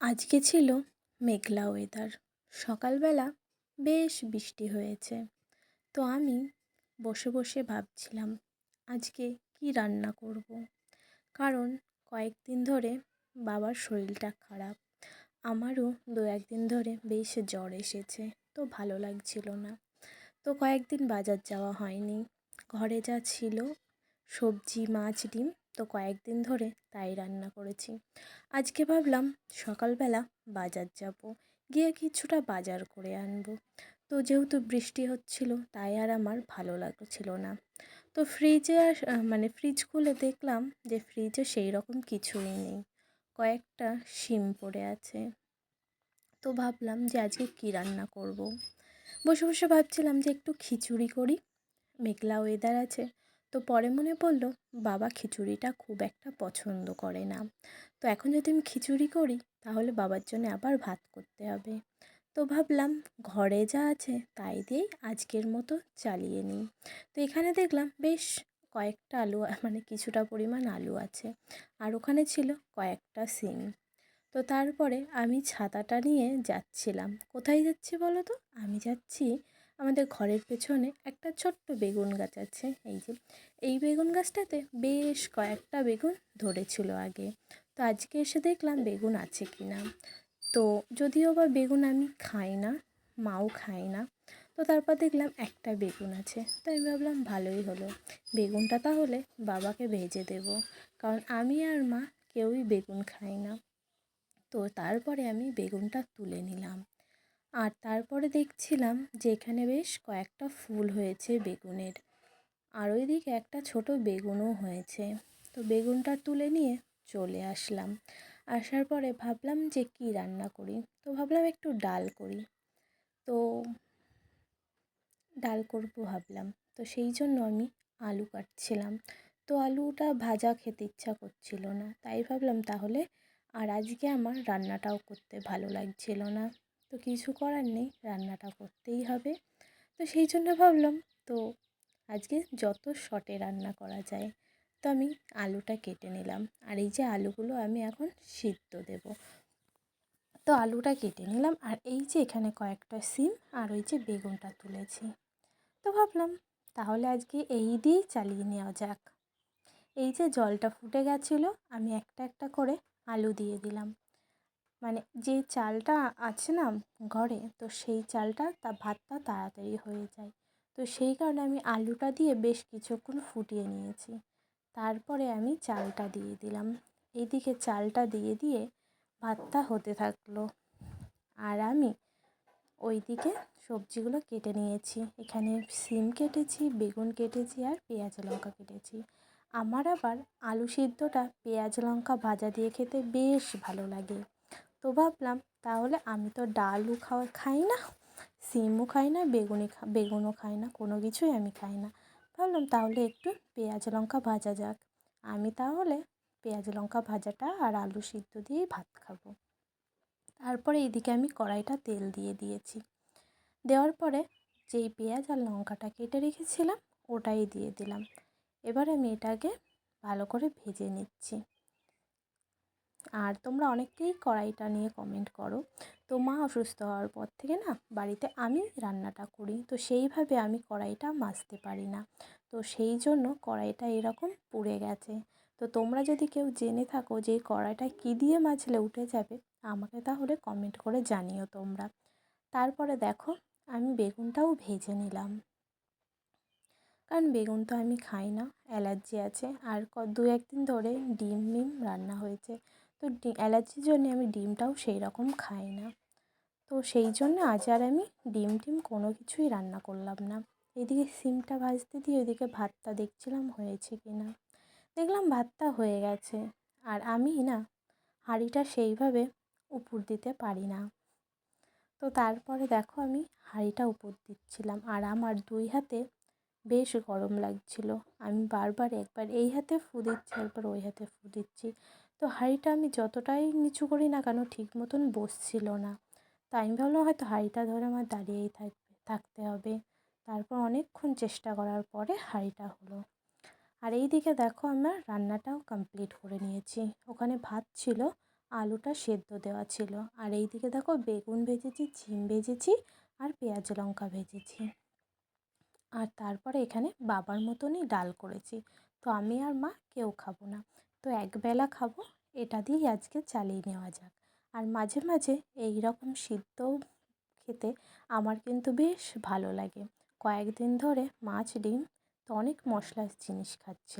আজকে ছিল মেঘলা ওয়েদার সকালবেলা বেশ বৃষ্টি হয়েছে। তো আমি বসে বসে ভাবছিলাম, আজকে কী রান্না করব? কারণ কয়েকদিন ধরে বাবার শরীরটা খারাপ। আমারও দু একদিন ধরে বেশ জ্বর এসেছে, তো ভালো লাগছিল না। তো কয়েকদিন বাজার যাওয়া হয়নি। ঘরে যা ছিল, সবজি, মাছ, ডিম কয়েকদিন ধরে তাই রান্না করেছি। আজকে ভাবলাম সকালবেলা বাজার যাব, গিয়ে কিছুটা বাজার করে আনব। তো যেহেতু বৃষ্টি হচ্ছিল, তাই আর আমার ভালো লাগছিল না। তো ফ্রিজে মানে ফ্রিজ খুলে দেখলাম যে ফ্রিজে সেই রকম কিছুই নেই, কয়েকটা শিম পড়ে আছে। তো ভাবলাম যে আজকে কী রান্না করব। বসে বসে ভাবছিলাম যে একটু খিচুড়ি করি, মেঘলা ওয়েদার আছে তো পরে মনে পড়ল, বাবা খিচুড়িটা খুব একটা পছন্দ করে না। তো এখন যদি আমি খিচুড়ি করি, তাহলে বাবার জন্য আবার ভাত করতে হবে। তো ভাবলাম, ঘরে যা আছে, তাই দিয়েই আজকের মতো চালিয়ে নিই। তো এখানে দেখলাম, বেশ, কয়েকটা আলু মানে কিছুটা পরিমাণ আলু আছে। আর ওখানে ছিল কয়েকটা সিম তো তারপরে আমি ছাতাটা নিয়ে যাচ্ছিলাম। কোথায় যাচ্ছি বলো তো? আমি যাচ্ছি আমাদের ঘরের পেছনে একটা ছোট্ট বেগুন গাছ আছে, এই যে। এই বেগুন গাছটাতে বেশ কয়েকটা বেগুন ধরেছিল আগে। তো আজকে এসে দেখলাম বেগুন আছে কি না তো যদিও বা বেগুন আমি খাই না, মাও খাই না, তো তারপর দেখলাম একটা বেগুন আছে। তো আমি ভাবলাম ভালোই হলো। বেগুনটা তাহলে বাবাকে ভেজে দেব, কারণ আমি আর মা কেউই বেগুন খাই না। তো তারপরে আমি বেগুনটা তুলে নিলাম। আর তারপরে দেখছিলাম যে এখানে বেশ কয়েকটা ফুল হয়েছে বেগুনের। আর ওই ওইদিকে একটা ছোট বেগুনও হয়েছে। তো বেগুনটা তুলে নিয়ে চলে আসলাম। আসার পরে ভাবলাম যে কী রান্না করি? তো ভাবলাম একটু ডাল করি। তো ডাল করব ভাবলাম। তো সেই জন্য আমি আলু কাটছিলাম। তো আলুটা ভাজা খেতে ইচ্ছা করছিল না। তাই ভাবলাম তাহলে আর আজকে আমার রান্নাটাও করতে ভালো লাগছিল না। তো কিছু করার নেই, রান্নাটা করতেই হবে। তো সেই জন্য ভাবলাম, তো আজকে যত শর্টে রান্না করা যায়, তো আমি আলুটা কেটে নিলাম। আর এই যে আলুগুলো আমি এখন সিদ্ধ দেব। তো আলুটা কেটে নিলাম, আর এই যে এখানে কয়েকটা সিম আর ওই যে বেগুনটা তুলেছি। তো ভাবলাম, তাহলে আজকে এই দিয়েই চালিয়ে নেওয়া যাক। এই যে জলটা ফুটে গেছিল, আমি একটা একটা করে আলু দিয়ে দিলাম। মানে যে চালটা আছে না ঘরে, তো সেই চালটা তা ভাতটা তাড়াতাড়ি হয়ে যায়। তো সেই কারণে আমি আলুটা দিয়ে বেশ কিছুক্ষণ ফুটিয়ে নিয়েছি। তারপরে আমি চালটা দিয়ে দিলাম। এদিকে চালটা দিয়ে দিয়ে ভাতটা হতে থাকল। আর আমি ওইদিকে সবজিগুলো কেটে নিয়েছি। এখানে সিম কেটেছি, বেগুন কেটেছি আর পেঁয়াজ লঙ্কা কেটেছি। আমার আবার আলু সিদ্ধটা পেঁয়াজ লঙ্কা ভাজা দিয়ে খেতে বেশ ভালো লাগে। তো ভাবলাম, তাহলে আমি তো ডালও খাওয়া খাই না, সিমও খাই না, বেগুনি বেগুনও খাই না, কোনো কিছুই আমি খাই না। ভাবলাম, তাহলে একটু পেঁয়াজ লঙ্কা ভাজা যাক। আমি তাহলে পেঁয়াজ লঙ্কা ভাজাটা আর আলু সিদ্ধ দিয়েই ভাত খাব। তারপরে এইদিকে আমি কড়াইটা তেল দিয়ে দিয়েছি। দেওয়ার পরে যেই পেঁয়াজ আর লঙ্কাটা কেটে রেখেছিলাম, ওটাই দিয়ে দিলাম। এবার আমি এটাকে ভালো করে ভেজে নিচ্ছি। আর তোমরা অনেকেই কড়াইটা নিয়ে কমেন্ট করো। তো মা অসুস্থ হওয়ার পর থেকে না বাড়িতে আমি রান্নাটা করি। তো সেইভাবে আমি কড়াইটা মাজতে পারি না। তো সেই জন্য কড়াইটা এরকম পুড়ে গেছে। তো তোমরা যদি কেউ জেনে থাকো যে কড়াইটা কী দিয়ে মাজলে উঠে যাবে, আমাকে তাহলে কমেন্ট করে জানিও তোমরা। তারপরে দেখো, আমি বেগুনটাও ভেজে নিলাম। কারণ বেগুন তো আমি খাই না, অ্যালার্জি আছে। আর দু একদিন ধরে ডিম মিম রান্না হয়েছে। তো অ্যালার্জির জন্য আমি ডিমটাও সেই রকম খাই না। তো সেই জন্য আজ আর আমি ডিম টিম কোনো কিছুই রান্না করলাম না। এদিকে সিমটা ভাজতে দিয়ে ওইদিকে ভাতটা দেখছিলাম হয়েছে কি না। দেখলাম ভাতটা হয়ে গেছে। আর আমি না হাঁড়িটা সেইভাবে উপর দিতে পারি না। তো তারপরে দেখো আমি হাঁড়িটা উপর দিচ্ছিলাম। আর আমার দুই হাতে বেশ গরম লাগছিল। আমি বারবার একবার এই হাতে ফু দিচ্ছি একবার ওই হাতে ফু দিচ্ছি। তো হাঁড়িটা আমি যতটাই নিচু করি না কেন ঠিক মতন বসছিল না। তো আমি ভাবলাম হয়তো হাঁড়িটা ধরে আমার দাঁড়িয়েই থাকবে, থাকতে হবে। তারপর অনেকক্ষণ চেষ্টা করার পরে হাঁড়িটা হলো। আর এই দিকে দেখো আমরা রান্নাটাও কমপ্লিট করে নিয়েছি। ওখানে ভাত ছিল, আলুটা সেদ্ধ দেওয়া ছিল। আর এই দিকে দেখো বেগুন ভেজেছি, ঝিম ভেজেছি আর পেঁয়াজ লঙ্কা ভেজেছি। আর তারপরে এখানে বাবার মতনই ডাল করেছি। তো আমি আর মা কেউ খাব না। তো একবেলা খাব, এটা দিয়েই আজকে চালিয়ে নেওয়া যাক। আর মাঝে মাঝে এই রকম সিদ্ধ খেতে আমার কিন্তু বেশ ভালো লাগে। কয়েকদিন ধরে মাছ, ডিম তো অনেক মশলার জিনিস খাচ্ছিলাম